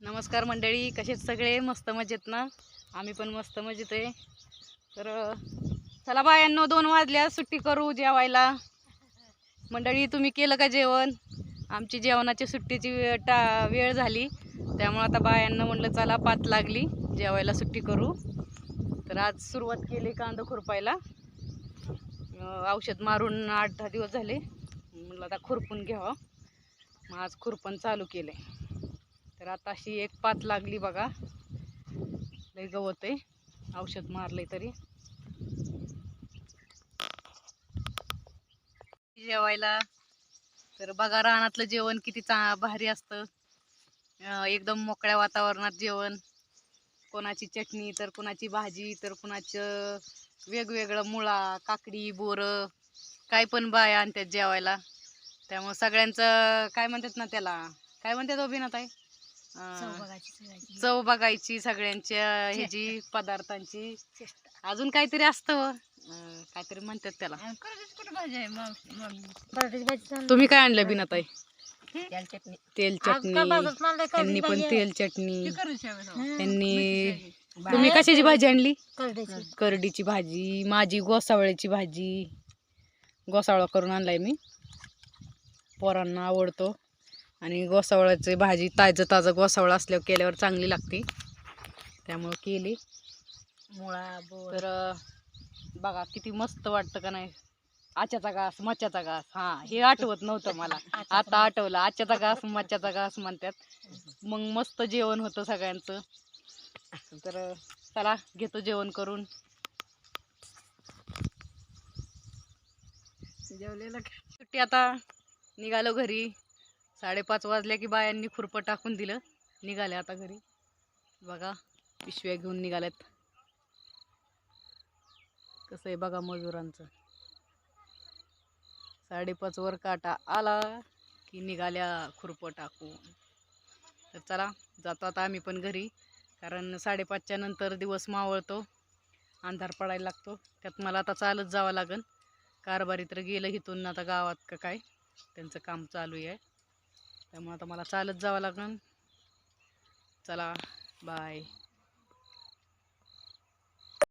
नमस्कार मंडळी कसेच सगळे? मस्त मजेत ना? आम्ही पण मस्त मजेत आहे. तर चला बायांनो दोन वाजल्या सुट्टी करू जेवायला. मंडळी तुम्ही केलं का जेवण? आमची जेवणाची सुट्टीची वेळ टा वेळ झाली. त्यामुळं आता बायांना म्हणलं चला पात लागली जेवायला सुट्टी करू. तर आज सुरुवात केली कांदा खुरपायला. औषध मारून आठ दहा दिवस झाले. म्हणलं आता खुरपून घ्यावं. मग आज खुरपण चालू केलं आहे तर आता अशी एक पात लागली बघा. लय गवत आहे. औषध मारलंय तरी. जेवायला. तर बघा रानातलं जेवण किती चा भारी असतं. एकदम मोकळ्या वातावरणात जेवण. कोणाची चटणी तर कोणाची भाजी तर कोणाचं वेगवेगळं मुळा काकडी बोरं काय पण बाया आणतात जेवायला. त्यामुळं सगळ्यांचं काय म्हणतात ना त्याला? काय म्हणतात अभिनाताई? चव बघायची सगळ्यांच्या ह्याची पदार्थांची. अजून काहीतरी असतं. अं, काहीतरी म्हणतात त्याला. तुम्ही काय आणलं बिनाताई? तेल चटणी. त्यांनी पण तेल चटणी. त्यांनी तुम्ही कशाची भाजी आणली? करडीची भाजी. माझी गोसावळ्याची भाजी. गोसावळा करून आणलाय मी. पोरांना आवडतो. आणि गोसावळ्याची भाजी ताजं ताजं गोसावळा असल्यावर केल्यावर चांगली लागते. त्यामुळं केली. मुळा तर बघा किती मस्त वाटतं का नाही? आच्याचा घास मच्छाचा घास. हा हे आठवत नव्हतं मला. आता आठवलं. आच्याचा घास मच्छाचा घास म्हणतात. मग मस्त जेवण होतं सगळ्यांचं. तर चला घेतो जेवण करून. जेवलेलं सुट्टी आता. निघालो घरी. साडेपाच वाजल्या की बायांनी खुरपं टाकून दिलं. निघाले आता घरी. बघा पिशव्या घेऊन निघाल्यात. कसं आहे बघा मजुरांचं. साडेपाच वर काटा आला की निघाल्या खुरपं टाकून. तर चला जातो आता आम्ही पण घरी. कारण साडेपाचच्या नंतर दिवस मावळतो अंधार पडायला लागतो. त्यात मला आता चालत जावं लागेल कारभारी तर गेलं इथून आता गावात का काय? त्यांचं काम चालू आहे. त्यामुळे आता मला चालत जावं लागेल चला बाय